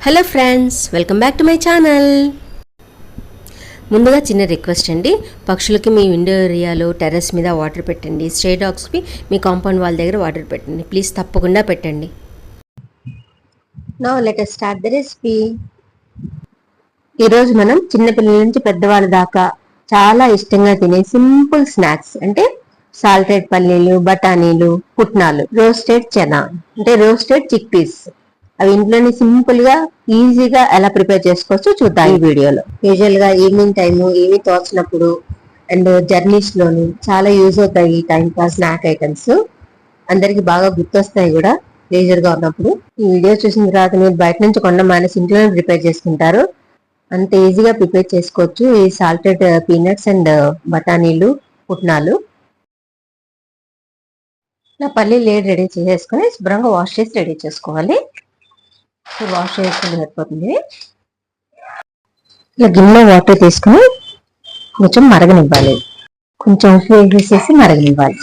Hello friends welcome back to my channel ముందుగా చిన్న request అండి. పక్షులకి మీ విండో ఏరియాలో టెర్రస్ మీద వాటర్ పెట్టండి. స్ట్రే డాగ్స్కి మీ కాంపౌండ్ వాళ్ళ దగ్గర వాటర్ పెట్టండి. ప్లీజ్ తప్పకుండా పెట్టండి. Now let start the recipe ఈరోజు మనం చిన్నపిల్లల నుంచి పెద్దవాళ్ళ దాకా చాలా ఇష్టంగా తినే సింపుల్ స్నాక్స్ అంటే సాల్టెడ్ పల్లీలు బఠానీలు పుట్నాలు రోస్టెడ్ చెనా అంటే రోస్టెడ్ చిక్ పీస్ అవి ఇంట్లోనే సింపుల్గా ఈజీగా ఎలా ప్రిపేర్ చేసుకోవచ్చో చూద్దాం ఈ వీడియోలో. యూజువల్గా ఈవినింగ్ టైం ఏమి తోచినప్పుడు అండ్ జర్నీస్లోని చాలా యూజ్ అవుతాయి ఈ టైం పాస్ స్నాక్ ఐటమ్స్ అందరికి బాగా గుర్తొస్తాయి కూడా లేజర్గా ఉన్నప్పుడు. ఈ వీడియో చూసిన తర్వాత మీరు బయట నుంచి కొన్న మానేసి ఇంట్లోనే ప్రిపేర్ చేసుకుంటారు. అంత ఈజీగా ప్రిపేర్ చేసుకోవచ్చు. ఈ సాల్టెడ్ పీనట్స్ అండ్ బఠానీలు పుట్నాలు. నా పల్లీలు లేడ్ రెడీ చేసేసుకొని శుభ్రంగా వాష్ చేసి రెడీ చేసుకోవాలి. వాష్ చేసుకుని సరిపోతుంది. ఇలా గిన్నె వాటర్ తీసుకుని కొంచెం మరగనివ్వాలి. కొంచెం ఉప్పు వేసేసి మరగనివ్వాలి.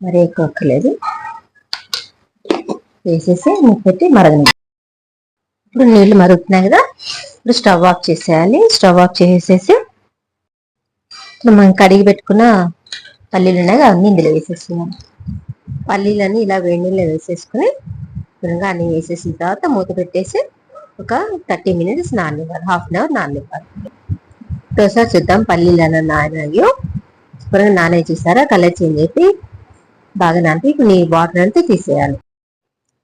మరి ఎక్కువ అక్కర్లేదు వేసేసి పెట్టి మరగనివ్వాలి. ఇప్పుడు నీళ్ళు మరుగుతున్నాయి కదా ఇప్పుడు స్టవ్ ఆఫ్ చేసేయాలి. స్టవ్ ఆఫ్ చేసేసి ఇప్పుడు మనం కడిగి పెట్టుకున్న పల్లీలు ఉన్నాయి అవన్నీ ఇందులో వేసేస్తున్నాం. పల్లీలన్నీ ఇలా వేడి నీళ్ళు వేసేసుకుని శుభ్రంగా అన్ని వేసేసిన తర్వాత మూత పెట్టేసి ఒక థర్టీ మినిట్స్ నాననివ్వాలి. హాఫ్ అన్ అవర్ నాననివ్వాలి. ఒకసారి చూద్దాం పల్లీలు అన్న నానాయో శుభ్రంగా నానే చూసారా? కలర్ చేంజ్ అయిపోయి బాగా నానిపి ఇప్పుడు నీ వాటర్ అంతా తీసేయాలి.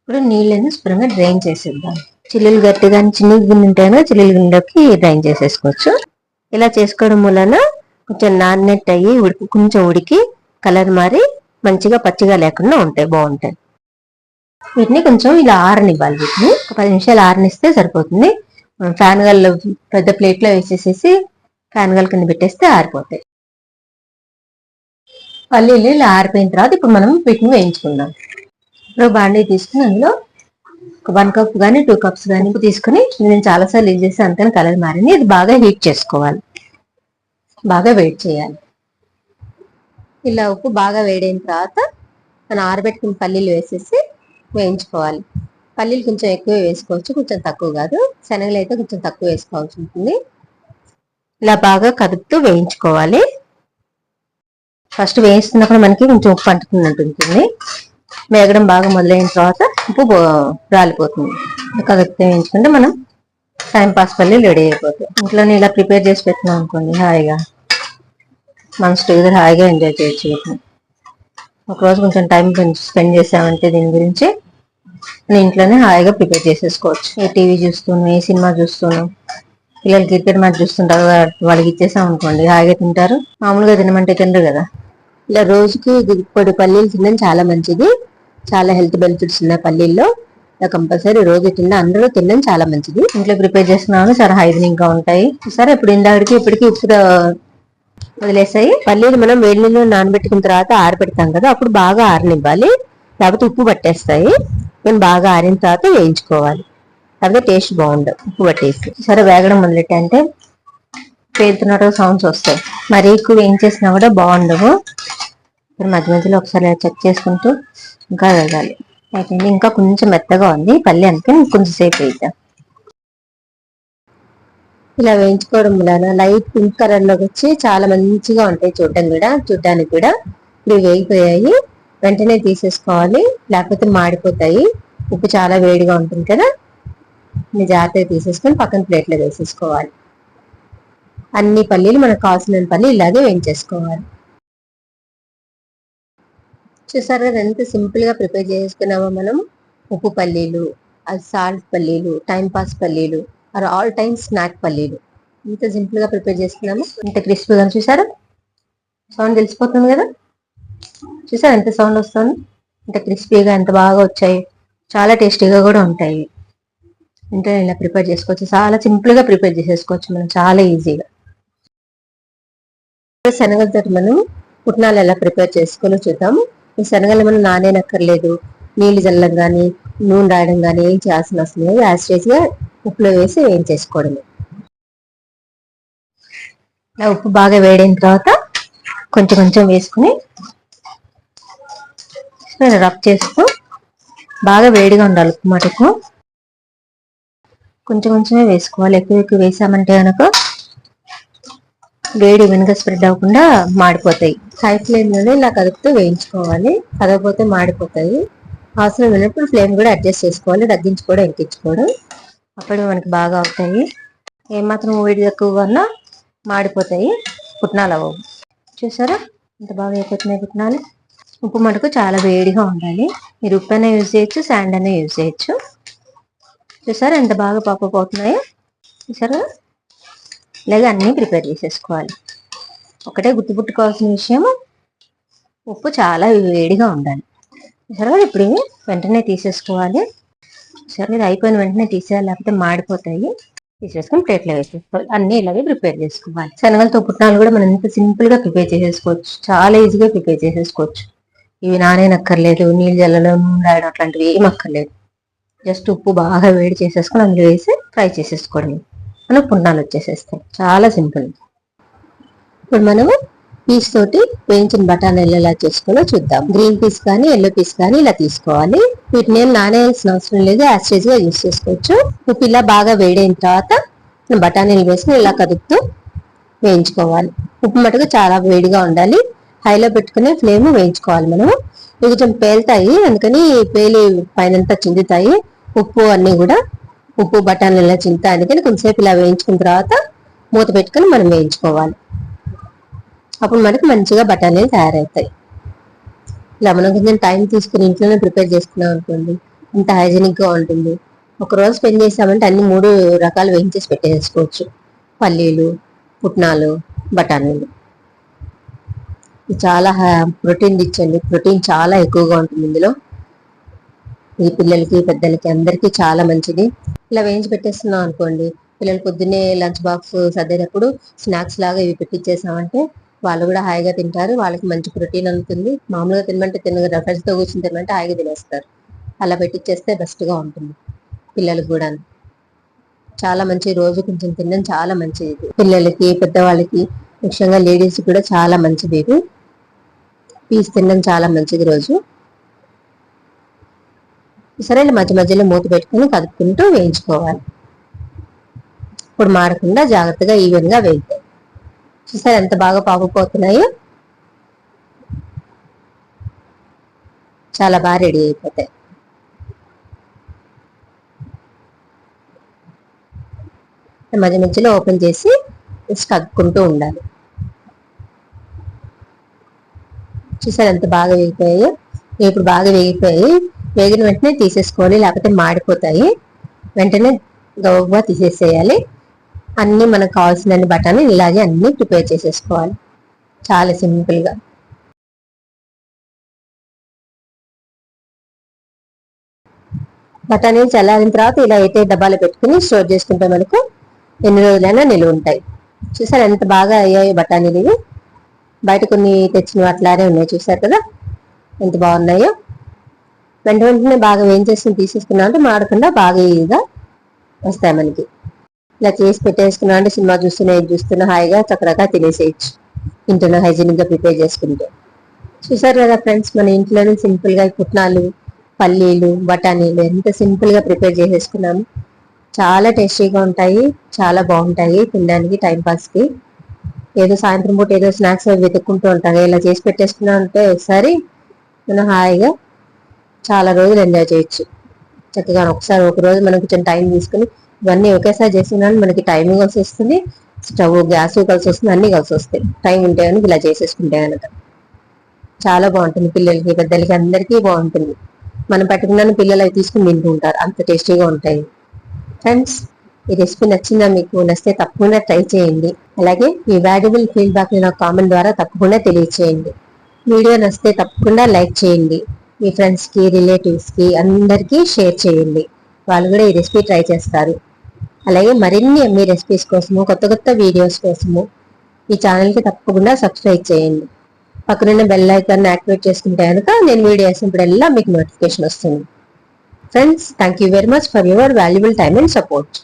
ఇప్పుడు నీళ్ళని శుభ్రంగా డ్రైన్ చేసేద్దాం. చిల్లులు గట్టిగా చిన్న గిన్నె ఉంటాయో చిల్లుల గిన్నెలోకి డ్రైన్ చేసేసుకోవచ్చు. ఇలా చేసుకోవడం వలన కొంచెం నాన్నెట్ అయ్యి ఉడికి కొంచెం ఉడికి కలర్ మారి మంచిగా పచ్చిగా లేకుండా ఉంటాయి బాగుంటాయి. వీటిని కొంచెం ఇలా ఆరనివ్వాలి వీటిని. ఒక పది నిమిషాలు ఆరనిస్తే సరిపోతుంది. ఫ్యాన్ గల్లో పెద్ద ప్లేట్లో వేసేసేసి ఫ్యాన్ గల్ కింద పెట్టేస్తే ఆరిపోతాయి. పల్లీలు ఇలా ఆరిపోయిన తర్వాత ఇప్పుడు మనం వీటిని వేయించుకుందాం. ఇప్పుడు బాండీ తీసుకుని అందులో ఒక వన్ కప్ కానీ టూ కప్స్ కానీ తీసుకుని నేను చాలాసార్లు యూజ్ చేసి అంతని కలర్ మారింది. ఇది బాగా హీట్ చేసుకోవాలి. బాగా వెయిట్ చేయాలి. ఇలా ఉప్పు బాగా వేడైన తర్వాత మనం ఆరబెట్టుకున్న పల్లీలు వేసేసి వేయించుకోవాలి. పల్లీలు కొంచెం ఎక్కువ వేసుకోవచ్చు. కొంచెం తక్కువ కాదు. శనగలు అయితే కొంచెం తక్కువ వేసుకోవాల్సి ఉంటుంది. ఇలా బాగా కదుపుతూ వేయించుకోవాలి. ఫస్ట్ వేయిస్తున్నప్పుడు మనకి కొంచెం ఉప్పు అంటుకున్నట్టు ఉంటుంది. వేగడం బాగా మొదలైన తర్వాత ఉప్పు రాలిపోతుంది. కదుపుతూ వేయించుకుంటే మనం టైం పాస్ పల్లీలు రెడీ అయిపోతాయి ఇంట్లోనే ఇలా ప్రిపేర్ చేసి పెట్టినాం అనుకోండి హాయిగా. మన స్టేజ్ హాయిగా ఎంజాయ్ చేయొచ్చు. ఒకరోజు కొంచెం టైం స్పెండ్ చేసామంటే దీని గురించి నేను ఇంట్లోనే హాయిగా ప్రిపేర్ చేసేసుకోవచ్చు. ఏ టీవీ చూస్తూను ఏ సినిమా చూస్తూను పిల్లలు క్రికెట్ మ్యాచ్ చూస్తుంటారు వాళ్ళకి ఇచ్చేసాం అనుకోండి హాయిగా తింటారు. మామూలుగా తినమంటే తినరు కదా. ఇలా రోజుకి పొడి పల్లీలు తినడం చాలా మంచిది. చాలా హెల్త్ బెనిఫిట్స్ ఉన్నాయి పల్లీల్లో ఇలా కంపల్సరీ రోజు తిన్న అందరూ తినడం చాలా మంచిది. ఇంట్లో ప్రిపేర్ చేస్తున్నాను చాలా హైజీనిక్గా ఉంటాయి. సరే ఇప్పుడు ఇందాడికి ఇప్పటికి ఇప్పుడు వదిలేసాయి. పల్లీలు మనం వేడి నీళ్ళు నానబెట్టుకున్న తర్వాత ఆరబెడతాం కదా అప్పుడు బాగా ఆరనివ్వాలి. లేకపోతే ఉప్పు పట్టేస్తాయి. నేను బాగా ఆరిన తర్వాత వేయించుకోవాలి. లేకపోతే టేస్ట్ బాగుండదు ఉప్పు పట్టేసి. సరే వేగడం మొదలెట్టంటే పేరుతున్నట్టు సౌండ్స్ వస్తాయి. మరి ఎక్కువ వేయించేసినా కూడా బాగుండవు. ఇప్పుడు మధ్య మధ్యలో ఒకసారి చెక్ చేసుకుంటూ ఇంకా వేగాలి అయితే ఇంకా కొంచెం మెత్తగా ఉంది. పల్లి అందుకే కొంచెం సేపు వేద్దాం. ఇలా వేయించుకోవడం వలన లైట్ పింక్ కలర్లోకి వచ్చి చాలా మంచిగా ఉంటాయి చూడటం కూడా చూడటానికి కూడా. ఇవి వేగిపోయాయి. వెంటనే తీసేసుకోవాలి. లేకపోతే మాడిపోతాయి. ఉప్పు చాలా వేడిగా ఉంటుంది కదా. మీ జాగ్రత్తగా తీసేసుకొని పక్కన ప్లేట్లో వేసేసుకోవాలి. అన్ని పల్లీలు మనకు కావాల్సిన పల్లీలు ఇలాగే వేయించేసుకోవాలి. చూసారు కదా ఎంత సింపుల్గా ప్రిపేర్ చేసుకున్నామో మనం. ఉప్పు పల్లీలు అది సాల్ట్ పల్లీలు టైం పాస్ పల్లీలు. ఆర్ ఆల్ టైమ్ స్నాక్ పల్లీలు. ఇంత సింపుల్గా ప్రిపేర్ చేసుకున్నాము ఇంత క్రిస్పీగా చూసారా? సౌండ్ తెలిసిపోతుంది కదా? చూసారా ఎంత సౌండ్ వస్తుంది? ఇంత క్రిస్పీగా ఎంత బాగా వచ్చాయి. చాలా టేస్టీగా కూడా ఉంటాయి. ఇంట్లో ఇలా ప్రిపేర్ చేసుకోవచ్చు. చాలా సింపుల్గా ప్రిపేర్ చేసేసుకోవచ్చు మనం. చాలా ఈజీగా. శనగలతో మనం పుట్నాలు ఎలా ప్రిపేర్ చేసుకోవాలో చూద్దాము. ఈ శనగలు మనం నానేనక్కర్లేదు. నీళ్ళు జల్లం కానీ నూనె రాయడం కానీ ఏం చేయాల్సిన అవసరం లేదు. యాజ్ చేసిగా ఉప్పులో వేసి వేయించేసుకోవడమే ఇలా ఉప్పు బాగా వేడైన తర్వాత కొంచెం కొంచెం వేసుకుని రబ్ చేస్తూ బాగా వేడిగా ఉండాలి ఉప్పు మటుకు. కొంచెం కొంచెమే వేసుకోవాలి. ఎక్కువ ఎక్కువ వేసామంటే కనుక వేడి వెనుక స్ప్రెడ్ అవ్వకుండా మాడిపోతాయి. హై ఫ్లేమ్లోనే ఇలా కదుపుతూ వేయించుకోవాలి. కదకపోతే మాడిపోతాయి. అవసరం ఉన్నప్పుడు ఫ్లేమ్ కూడా అడ్జస్ట్ చేసుకోవాలి తగ్గించుకోవడం ఎక్కించుకోవడం. అప్పుడు మనకి బాగా అవుతాయి. ఏమాత్రం వేడి ఎక్కువగా ఉన్నా మాడిపోతాయి. పుట్నాలు అవ్వవు. చూసారా? ఇంత బాగా అయిపోతున్నాయి పుట్నాలు. ఉప్పు మటుకు చాలా వేడిగా ఉండాలి. మీరు ఉప్పు అయినా యూజ్ చేయొచ్చు శాండ్ అయినా యూజ్ చేయొచ్చు. చూసారా? ఎంత బాగా పాప పోతున్నాయో చూసారా? ఇలాగే అన్నీ ప్రిపేర్ చేసేసుకోవాలి. ఒకటే గుర్తుపుట్టుకోవాల్సిన విషయం ఉప్పు చాలా వేడిగా ఉండాలి. సరే ఇప్పుడు వెంటనే తీసేసుకోవాలి. సరే ఇది అయిపోయిన వెంటనే తీసేయాలి లేకపోతే మాడిపోతాయి. తీసేసుకొని ప్లేట్లో వేసేసుకోవాలి. అన్ని ఇలాగే ప్రిపేర్ చేసుకోవాలి. శనగలతో పుట్నాలు కూడా మనం ఇంత సింపుల్గా ప్రిపేర్ చేసేసుకోవచ్చు. చాలా ఈజీగా ప్రిపేర్ చేసేసుకోవచ్చు. ఇవి నానేనక్కర్లేదు నీళ్ళు జల్లడం రాయడం అట్లాంటివి ఏం అక్కర్లేదు. జస్ట్ ఉప్పు బాగా వేడి చేసేసుకొని అందులో వేసి ఫ్రై చేసేసుకోవడం మనం పుట్నాలు వచ్చేసేస్తాయి. చాలా సింపుల్. ఇప్పుడు మనము పీస్ తోటి వేయించిన బఠానీలు ఎలా చేసుకోవాలో చూద్దాం. గ్రీన్ పీస్ కానీ ఎల్లో పీస్ కానీ ఇలా తీసుకోవాలి. వీటిని ఏం నానేయాల్సిన అవసరం లేదు యాస్టేజ్గా యూస్ చేసుకోవచ్చు. ఉప్పు ఇలా బాగా వేడైన తర్వాత బఠానీలు వేసుకుని ఇలా కదుపుతూ వేయించుకోవాలి. ఉప్పు మటుకు చాలా వేడిగా ఉండాలి. హైలో పెట్టుకునే ఫ్లేమ్ వేయించుకోవాలి మనము. ఇవి కొంచెం పేలుతాయి అందుకని పేలి పైనంతా చిందుతాయి. ఉప్పు అన్ని కూడా ఉప్పు బఠానీలు ఇలా చిందుతాయి అందుకని కొంచెంసేపు ఇలా వేయించుకున్న తర్వాత మూత పెట్టుకుని మనం వేయించుకోవాలి. అప్పుడు మనకి మంచిగా బఠానీలు తయారవుతాయి ఇలా మనం కొంచెం టైం తీసుకుని ఇంట్లోనే ప్రిపేర్ చేసుకున్నాం అనుకోండి ఇంత హైజీనిక్గా ఉంటుంది. ఒక రోజు స్పెండ్ చేసామంటే అన్ని మూడు రకాలు వేయించేసి పెట్టేసుకోవచ్చు. పల్లీలు పుట్నాలు బఠానీలు. చాలా ప్రోటీన్ ఇచ్చండి ప్రోటీన్ చాలా ఎక్కువగా ఉంటుంది ఇందులో. ఈ పిల్లలకి పెద్దలకి అందరికీ చాలా మంచిది. ఇలా వేయించి పెట్టేస్తున్నాం అనుకోండి పిల్లలు పొద్దున్నే లంచ్ బాక్స్ సర్దేటప్పుడు స్నాక్స్ లాగా ఇవి పెట్టించేసామంటే వాళ్ళు కూడా హాయిగా తింటారు. వాళ్ళకి మంచి ప్రోటీన్ అందుతుంది. మామూలుగా తినమంటే తిన ఫ్రెండ్స్తో కూర్చొని తినమంటే హాయిగా తినేస్తారు. అలా పెట్టిచ్చేస్తే బెస్ట్గా ఉంటుంది. పిల్లలకు కూడా చాలా మంచి రోజు కొంచెం తినడం చాలా మంచిది. పిల్లలకి పెద్దవాళ్ళకి ముఖ్యంగా లేడీస్ కూడా చాలా మంచిది ఇది. పీస్ తినడం చాలా మంచిది రోజు. సరే మధ్య మధ్యలో మూత పెట్టుకుని కదుపుకుంటూ వేయించుకోవాలి. ఇప్పుడు మారకుండా జాగ్రత్తగా ఈవెన్గా వేయితాయి చూసారు ఎంత బాగా పాకుపోతున్నాయో చాలా బాగా రెడీ అయిపోతాయి. మధ్య మధ్యలో ఓపెన్ చేసి కక్కుంటూ ఉండాలి. చూసారు ఎంత బాగా వేగిపోయాయో? ఇప్పుడు బాగా వేగిపోయాయి వేగిన వెంటనే తీసేసుకోవాలి లేకపోతే మాడిపోతాయి. వెంటనే గౌగా తీసేసేయాలి. అన్ని మనకు కావాల్సిన బఠానీ ఇలాగే అన్ని ప్రిపేర్ చేసేసుకోవాలి. చాలా సింపుల్గా బఠానీలు చల్లారిన తర్వాత ఇలా అయితే డబ్బాలు పెట్టుకుని స్టోర్ చేసుకుంటే మనకు ఎన్ని రోజులైనా నిలువ ఉంటాయి. చూసారు ఎంత బాగా అయ్యాయి బఠానీలు ఇవి? బయట కొన్ని తెచ్చిన అట్లానే ఉన్నాయి చూసారు కదా? ఎంత బాగున్నాయో. వెంట వెంటనే బాగా వేయించేసుకుని తీసేసుకున్నా అంటే మాడకుండా బాగా ఈజీగా వస్తాయి మనకి. ఇలా చేసి పెట్టేసుకున్నా అంటే సినిమా చూస్తున్నా ఏది చూస్తున్నా హాయిగా చక్కగా తినేసేయచ్చు. ఇంట్లో హైజీనిక్గా ప్రిపేర్ చేసుకుంటే. చూసారు కదా ఫ్రెండ్స్ మన ఇంట్లోనే సింపుల్గా పుట్నాలు పల్లీలు బఠానీలు ఎంత సింపుల్గా ప్రిపేర్ చేసేసుకున్నాము. చాలా టేస్టీగా ఉంటాయి చాలా బాగుంటాయి తినడానికి టైంపాస్కి కి ఏదో సాయంత్రం పూట ఏదో స్నాక్స్ అవి వెతుక్కుంటూ ఉంటాం ఇలా చేసి పెట్టేసుకున్నా అంటే ఒకసారి మనం హాయిగా చాలా రోజులు ఎంజాయ్ చేయొచ్చు. చక్కగా ఒకసారి ఒక రోజు మనం కొంచెం టైం తీసుకుని ఇవన్నీ ఒకేసారి చేసినా మనకి టైమింగ్ కలిసి వస్తుంది స్టవ్ గ్యాస్ కలిసి వస్తుంది అన్ని కలిసి వస్తాయి. టైం ఉంటే కనుక ఇలా చేసేసుకుంటే కనుక చాలా బాగుంటుంది పిల్లలకి పెద్దలకి అందరికీ బాగుంటుంది. మనం పెట్టుకున్న పిల్లలు అవి తీసుకుని తింటూ ఉంటారు అంత టేస్టీగా ఉంటాయి. ఫ్రెండ్స్ ఈ రెసిపీ నచ్చిందా మీకు? నచ్చితే తప్పకుండా ట్రై చేయండి. అలాగే మీ వాల్యుబుల్ ఫీడ్బ్యాక్ నా కామెంట్ ద్వారా తప్పకుండా తెలియచేయండి. వీడియో నచ్చితే తప్పకుండా లైక్ చేయండి. మీ ఫ్రెండ్స్కి రిలేటివ్స్కి అందరికీ షేర్ చేయండి. వాళ్ళు కూడా ఈ రెసిపీ ట్రై చేస్తారు. అలాగే మరిన్ని మీ రెసిపీస్ కోసము కొత్త కొత్త వీడియోస్ కోసము ఈ ఛానల్కి తప్పకుండా సబ్స్క్రైబ్ చేయండి. పక్కనున్న బెల్ ఐకాన్ యాక్టివేట్ చేసుకుంటే కనుక నేను వీడియో వేసినప్పుడల్లా మీకు నోటిఫికేషన్ వస్తుంది. Friends thank you very much for your valuable time and support